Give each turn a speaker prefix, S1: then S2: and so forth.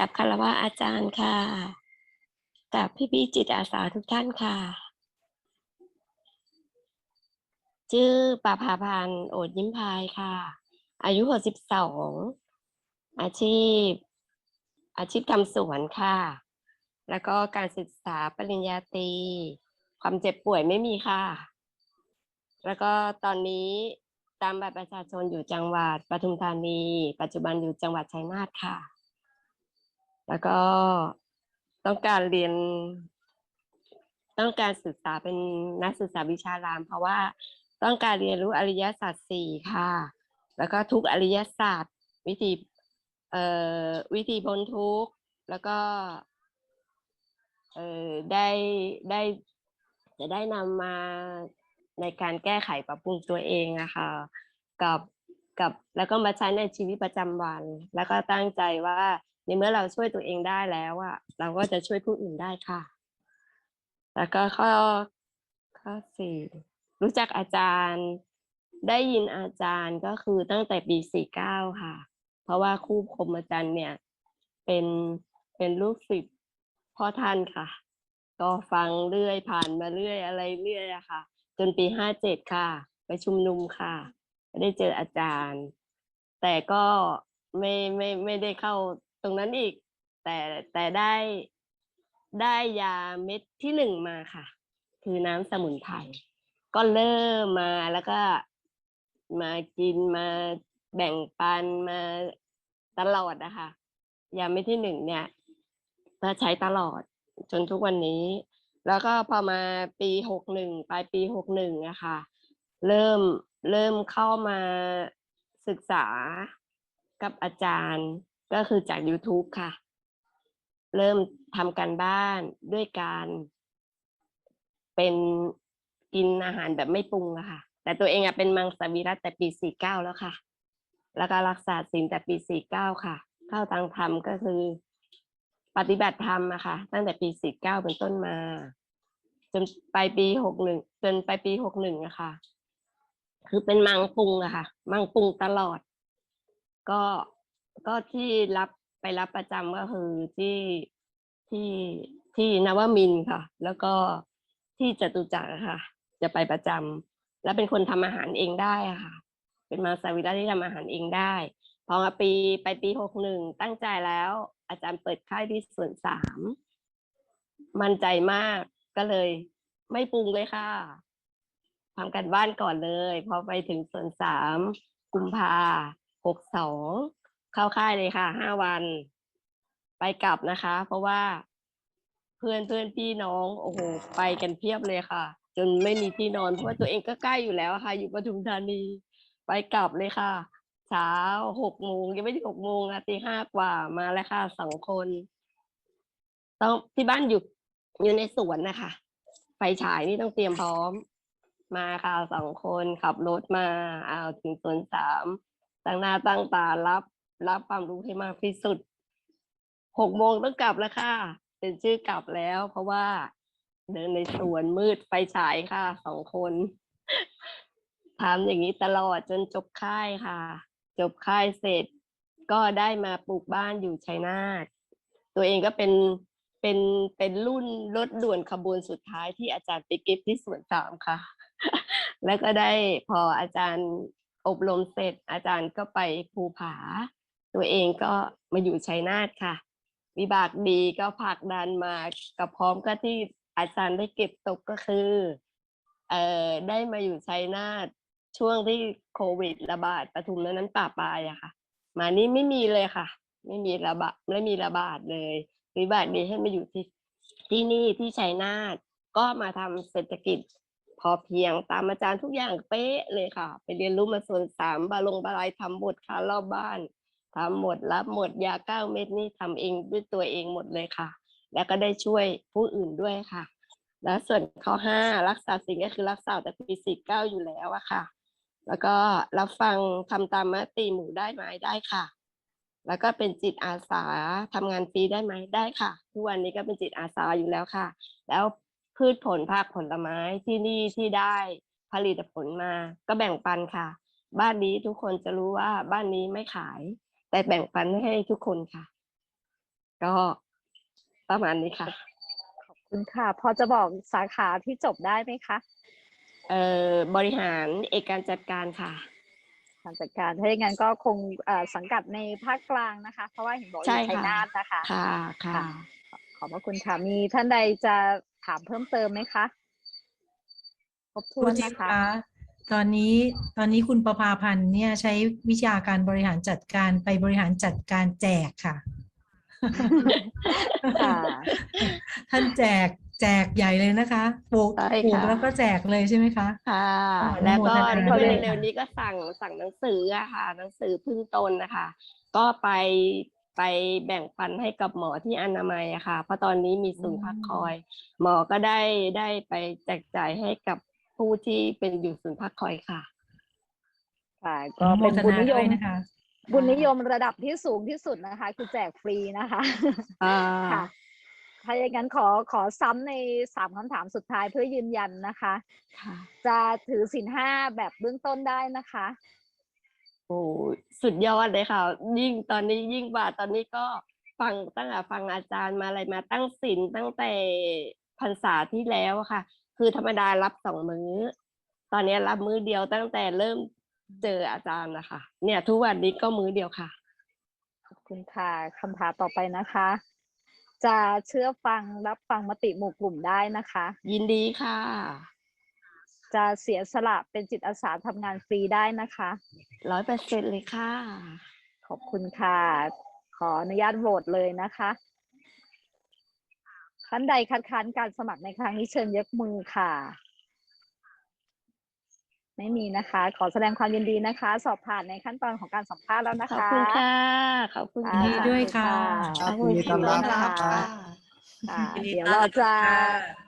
S1: กับคารวะอาจารย์ค่ะ กับพี่ๆจิตอาสาทุกท่านค่ะ ชื่อปาภาพันธ์โอดยิ้มพายค่ะ อายุหกสิบสองอาชีพ อาชีพทำสวนค่ะ แล้วก็การศึกษาปริญญาตรีความเจ็บป่วยไม่มีค่ะ แล้วก็ตอนนี้ตามบัตรประชาชนอยู่จังหวัดปทุมธานี ปัจจุบันอยู่จังหวัดชัยนาทค่ะ แล้วก็ต้องการเรียน ต้องการศึกษาเป็นนักศึกษาวิชาราม เพราะว่าต้องการเรียนรู้อริยศาสตร์สี่ค่ะ แล้วก็ทุกอริยศาสตร์วิธีเอ่อวิธีพ้นทุกข์แล้วก็เอ่อได้ได้จะได้นำมาในการแก้ไขปรับปรุงตัวเองอะค่ะกับกับแล้วก็มาใช้ในชีวิตประจำวัน แล้วก็ตั้งใจว่า ในเมื่อเราช่วยตัวเองได้แล้วอะเราก็จะช่วยผู้อื่นได้ค่ะ แล้วก็ข้อข้อสี่รู้จักอาจารย์ได้ยินอาจารย์ก็คือตั้งแต่ปีสี่เก้าค่ะ เพราะว่าครูคมอาจารย์เนี่ย เป็นเป็นลูกศิษย์พ่อท่านค่ะ ก็ฟังเรื่อยผ่านมาเรื่อยอะไรเรื่อยอะค่ะ จนปีห้าเจ็ดค่ะ ไปชุมนุมค่ะ ได้เจออาจารย์ แต่ก็ไม่ไม่ไม่ได้เข้า ตรงนั้นอีก แต่แต่ได้ได้ยาเม็ดที่หนึ่งมาค่ะ คือน้ำสมุนไพรก็เริ่มมาแล้วก็มากินมาแบ่งปันมาตลอดนะคะยาเม็ดที่หนึ่งเนี่ยก็ใช้ตลอดจนทุกวันนี้ แล้วก็พอมาปีหกหนึ่งปลายปีหกหนึ่งอะค่ะ เริ่มเริ่มเข้ามาศึกษากับอาจารย์ ก็คือจาก YouTube ค่ะ เริ่มทำการบ้านด้วยการ เป็นกินอาหารแบบไม่ปรุงอะค่ะ แต่ตัวเองอะเป็นมังสวิรัตแต่ปีสี่เก้าแล้วค่ะ แล้วก็รักษาศีลแต่ปีสี่เก้าค่ะ เข้าทางธรรมก็คือ ปฏิบัติธรรมอะค่ะ ตั้งแต่ปีสี่เก้าเป็นต้นมา จนไปปีหกหนึ่งจนไปปีหกหนึ่งอะค่ะคือเป็นมังปรุงอะค่ะ มังปรุงตลอด ก็ ก็ที่รับไปรับประจำก็คือที่ที่ที่นวมินทร์ค่ะ แล้วก็ที่จตุจักรค่ะ จะไปประจำแล้วเป็นคนทำอาหารเองได้ค่ะ เป็นมาสวิรัตที่ทำอาหารเองได้ พอมาปีไปปีหกหนึ่งตั้งใจแล้ว อาจารย์เปิดค่ายที่ส่วนสามมั่นใจมากก็เลย ไม่ปรุงเลยค่ะทำกันบ้านก่อนเลย พอไปถึงส่วนสามกุมภาหกสอง เข้าค่ายเลยค่ะห้าวันไปกลับนะคะ เพราะว่าเพื่อนเพื่อนพี่น้องโอ้โหไปกันเพียบเลยค่ะ จนไม่มีที่นอนเพราะว่าตัวเองก็ใกล้อยู่แล้วค่ะ อยู่ปทุมธานีไปกลับเลยค่ะเช้าหกโมงยังไม่ถึงหกโมงอะตีห้ากว่ามาแล้วค่ะสองคน ต้องที่บ้านอยู่อยู่ในสวนนะคะไฟฉายนี่ต้องเตรียมพร้อม มาค่ะสองคนขับรถมาเอาถึงสวนสามตั้งหน้าตั้งตารับ รับความรู้ให้มากที่สุดหกโมงต้องกลับแล้วค่ะ เป็นชื่อกลับแล้ว เพราะว่า เดินในสวนมืดไฟฉายค่ะสองคนทำอย่างนี้ตลอดจนจบค่ายค่ะ จบค่ายเสร็จ ก็ได้มาปลูกบ้านอยู่ชัยนาทตัวเองก็เป็นเป็นเป็นรุ่นรถด่วนขบวนสุดท้ายที่อาจารย์ไปเก็บที่สวนสามค่ะ แล้วก็ได้พออาจารย์อบรมเสร็จ อาจารย์ก็ไปภูผา ตัวเองก็มาอยู่ชัยนาทค่ะ วิบากดีก็ผลักดันมากับพร้อมก็ที่อาจารย์ได้เก็บตกก็คือเอ่อได้มาอยู่ชัยนาทช่วงที่โควิดระบาดปทุมนั้นนั้นป่าปลายอะค่ะ มานี่ไม่มีเลยค่ะ ไม่มีระบาดไม่มีระบาดเลยวิบากดีให้มาอยู่ที่ที่นี่ที่ชัยนาทก็มาทำเศรษฐกิจพอเพียงตามอาจารย์ทุกอย่างเป๊ะเลยค่ะ ไปเรียนรู้มาส่วนสามบาลงบาลายทำหมดค่ะรอบบ้าน ทำหมดรับหมดยาเก้าเม็ดนี่ทำเองด้วยตัวเองหมดเลยค่ะ แล้วก็ได้ช่วยผู้อื่นด้วยค่ะ แล้วส่วนข้อห้ารักษาสิ่งก็คือรักษาแต่ปีสี่เก้าอยู่แล้วอะค่ะ แล้วก็รับฟังทำตามมติหมู่ได้ไหมได้ค่ะ แล้วก็เป็นจิตอาสาทำงานฟรีได้ไหมได้ค่ะ ทุกวันนี้ก็เป็นจิตอาสาอยู่แล้วค่ะ แล้วพืชผลผักผลไม้ที่นี่ที่ได้ผลิตผลมาก็แบ่งปันค่ะ บ้านนี้ทุกคนจะรู้ว่าบ้านนี้ไม่ขาย แต่แบ่งปันให้ทุกคนค่ะ ก็ประมาณนี้ค่ะ
S2: ขอบคุณค่ะ พอจะบอกสาขาที่จบได้ไหมคะ
S1: เอ่อบริหารเอกการจัดการค่ะ
S2: การจัดการถ้าอย่างนั้นก็คงเอ่อสังกัดในภาคกลางนะคะ เพราะว่าเห็นบอกอ
S1: ใช่
S2: ยู่ชัย
S1: ค่ะ
S2: นาทนะคะ
S1: ค่ะค่ะ
S2: ค่ะ ขอบพระคุณค่ะ มีท่านใดจะถามเพิ่มเติมไหมคะครบ
S3: ค
S2: ถ้
S3: รู
S2: วน
S3: จิ๊บ
S2: นะคะ
S3: คะ ตอนนี้ตอนนี้คุณประภาพันธ์เนี่ยใช้วิชาการบริหารจัดการไปบริหารจัดการแจกค่ะ
S2: ค่ะ
S3: ท่านแจกแจกใหญ่เลยนะคะปลูก
S1: ใช่
S3: ปลูก
S1: ค่ะ
S3: แล้วก็แจกเลยใช่ไหมคะ
S1: ค่ะ
S3: ขออนุโมทนา
S1: แล้วก็
S3: ด้วย
S1: เร็วๆนี้ก็สั่งสั่งหนังสืออะค่ะ หนังสือพึ่งตนนะคะ ก็ไปไปแบ่งปันให้กับหมอที่อนามัยอะค่ะ เพราะตอนนี้มีศูนย์พักคอย หมอก็ได้ได้ไปแจกจ่ายให้กับ ผู้ที่เป็นอยู่ศูนย์พักคอยค่ะ
S2: ค่ะ
S3: อ
S2: ก็
S3: นุโม
S2: เป็น
S3: ท
S2: บุญ
S3: นา
S2: นิย
S3: ด้ว
S2: ม
S3: ยนะคะ
S2: บุญนิยมระดับที่สูงที่สุดนะคะ คือแจกฟรีนะคะ
S1: อ่า
S2: ค่ะถ้าอย่างนั้นขอขอซ้ำในสามคำถามสุดท้ายเพื่อยืนยันนะคะ
S1: ค่ะ
S2: จะถือศีลห้าแบบเบื้องต้นได้นะคะ
S1: โอ้สุดยอดเลยค่ะ ยิ่งตอนนี้ยิ่งกว่าตอนนี้ก็ฟังตั้งแต่ฟังอาจารย์มาอะไรมาตั้งศีลตั้งแต่พรรษาที่แล้วอะค่ะ คือธรรมดารับสองมื้อ ตอนนี้รับมื้อเดียวตั้งแต่เริ่มเจออาจารย์นะคะ เนี่ย ทุกวันนี้ก็มื้อเดียวค่ะ
S2: ขอบคุณค่ะคำถามต่อไปนะคะ จะเชื่อฟังรับฟังมติหมู่กลุ่มได้นะคะ
S1: ยินดีค่ะ
S2: จะเสียสละเป็นจิตอาสาทำงานฟรีได้นะคะ
S1: ร้อยเปอร์เซ็นเลยค่ะ
S2: ขอบคุณค่ะ ขออนุญาตโหวตเลยนะคะ ท่านใดคัดค้านการสมัครในครั้งนี้เชิญยกมือค่ะ ไม่มีนะคะ ขอแสดงความยินดีนะคะ สอบผ่านในขั้นตอนของการสัมภาษณ์แล้วนะ
S1: ขอบ
S2: คะ
S1: คุณค่ะ ขอบคุณ
S2: อ่า
S3: ยินดีด้วยค่ะ
S1: ขอบคุณ
S4: ยินดีต้อนรับ
S1: ค่ะ
S2: ค่ะ
S3: ยินดี
S2: เดี๋ยว
S3: ต้อน
S2: เรา
S3: รับ
S2: จะ
S3: ค่ะ